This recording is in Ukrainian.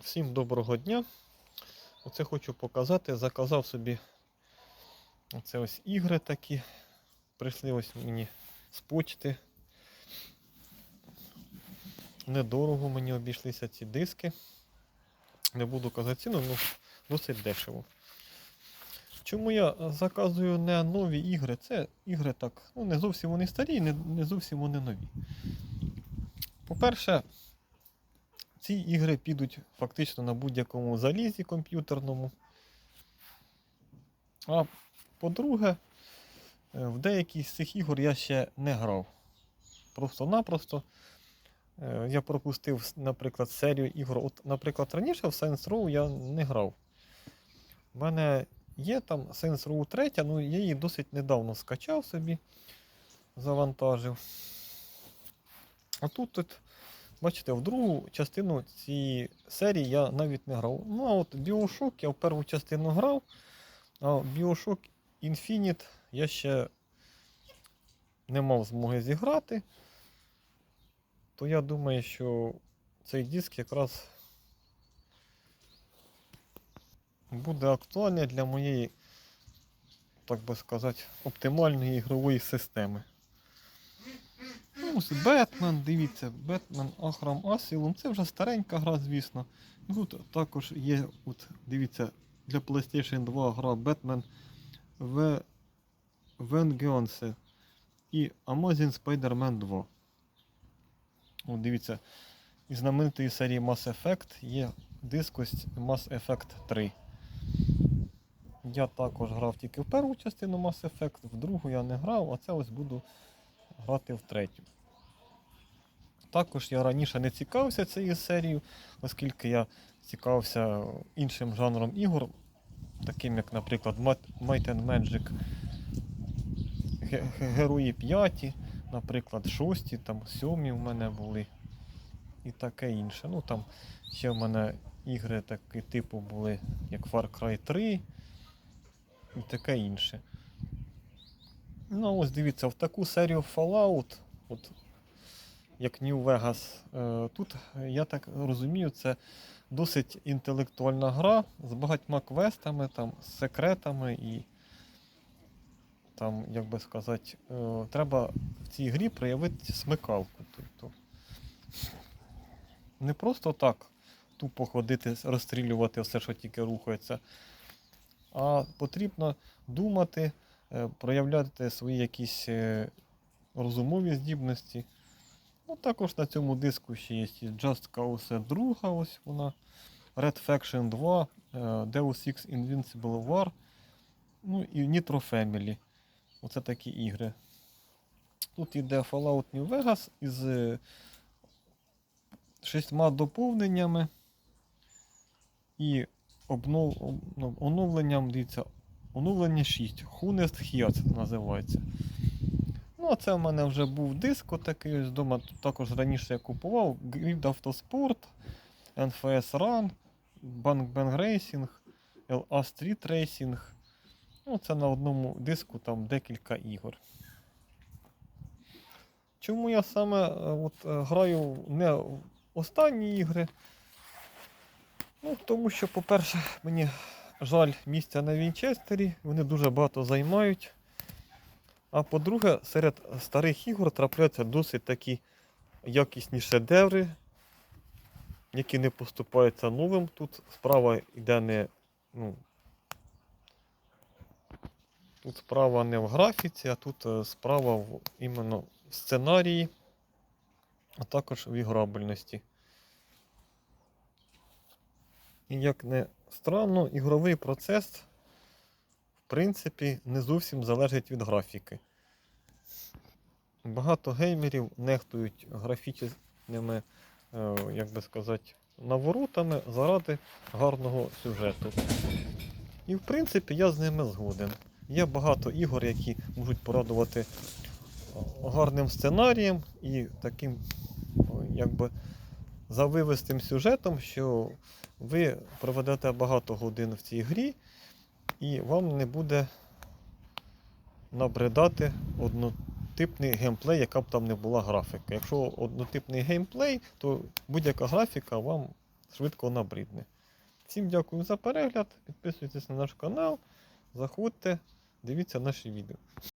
Всім доброго дня. Оце хочу показати. Заказав собі оце ось ігри такі. Прийшли ось мені з почти. Недорого мені обійшлися ці диски. Не буду казати ціну, ну досить дешево. Чому я заказую не нові ігри? Це ігри так, ну не зовсім вони старі, не, не зовсім вони нові. По-перше, ці ігри підуть фактично на будь-якому залізі комп'ютерному. А по-друге, е, в деякі з цих ігор я ще не грав. Просто-напросто е, я пропустив, наприклад, серію ігор. От, наприклад, раніше в Saints Row я не грав. У мене є там Saints Row 3, ну я її досить недавно скачав собі, завантажив. А тут, тут Бачите, в другу частину цієї серії я навіть не грав. Ну, а от Bioshock я в першу частину грав, а Bioshock Infinite я ще не мав змоги зіграти. То я думаю, що цей диск якраз буде актуальний для моєї, так би сказати, оптимальної ігрової системи. Ну, Бетмен, дивіться, Бетмен Ахрам Асілум. Це вже старенька гра, звісно. Тут також є, от, дивіться, для PlayStation 2 гра Batman в Vengeance і Amazing Spider-Man 2. От, дивіться, із знаменитої серії Mass Effect є диск Mass Effect 3. Я також грав тільки в першу частину Mass Effect, в другу я не грав, а це ось буду грати в третю. Також я раніше не цікавився цією серією, оскільки я цікавився іншим жанром ігор, таким як, наприклад, Might and Magic Ге- ге- Герої 5, наприклад, 6, там 7 в мене були і таке інше. Ну там ще в мене ігри такі типу були, як Far Cry 3 і таке інше. Ну, ось дивіться, в таку серію Fallout, от, як New Vegas, е, тут, я так розумію, це досить інтелектуальна гра з багатьма квестами, там, з секретами і там, як би сказати, е, треба в цій грі проявити смикалку. Тобто, не просто так тупо ходити, розстрілювати все, що тільки рухається, а потрібно думати е, проявляти свої якісь розумові здібності. Ну, також на цьому диску ще є Just Cause 2, ось вона, Red Faction 2, е, Deus Ex Invincible War, ну і Nitro Family. Оце такі ігри. Тут йде Fallout New Vegas із е, шістьма доповненнями і обнов... ну, оновленням, дивіться, Оновлення 6. Honest Hiat називається. Ну, а це в мене вже був диск такий ось вдома. Також раніше я купував. Grid Autosport, NFS Run, Bang Bang Racing, LA Street Racing. Ну, це на одному диску там декілька ігор. Чому я саме е, от, е, граю не в останні ігри? Ну, тому що, по-перше, мені жаль місця на Вінчестері, вони дуже багато займають. А по-друге, серед старих ігор трапляються досить такі якісні шедеври, які не поступаються новим. Тут справа йде не. Ну, тут справа не в графіці, а тут е, справа в іменно в сценарії, а також в іграбельності. І як не странно, ігровий процес, принципі, не зовсім залежить від графіки. Багато геймерів нехтують графічними, е, як би сказати, наворотами заради гарного сюжету. І в принципі я з ними згоден. Є багато ігор, які можуть порадувати гарним сценарієм і таким, якби, завивистим сюжетом, що ви проведете багато годин в цій грі, і вам не буде набридати однотипний геймплей, яка б там не була графіка. Якщо однотипний геймплей, то будь-яка графіка вам швидко набридне. Всім дякую за перегляд. Підписуйтесь на наш канал, заходьте, дивіться наші відео.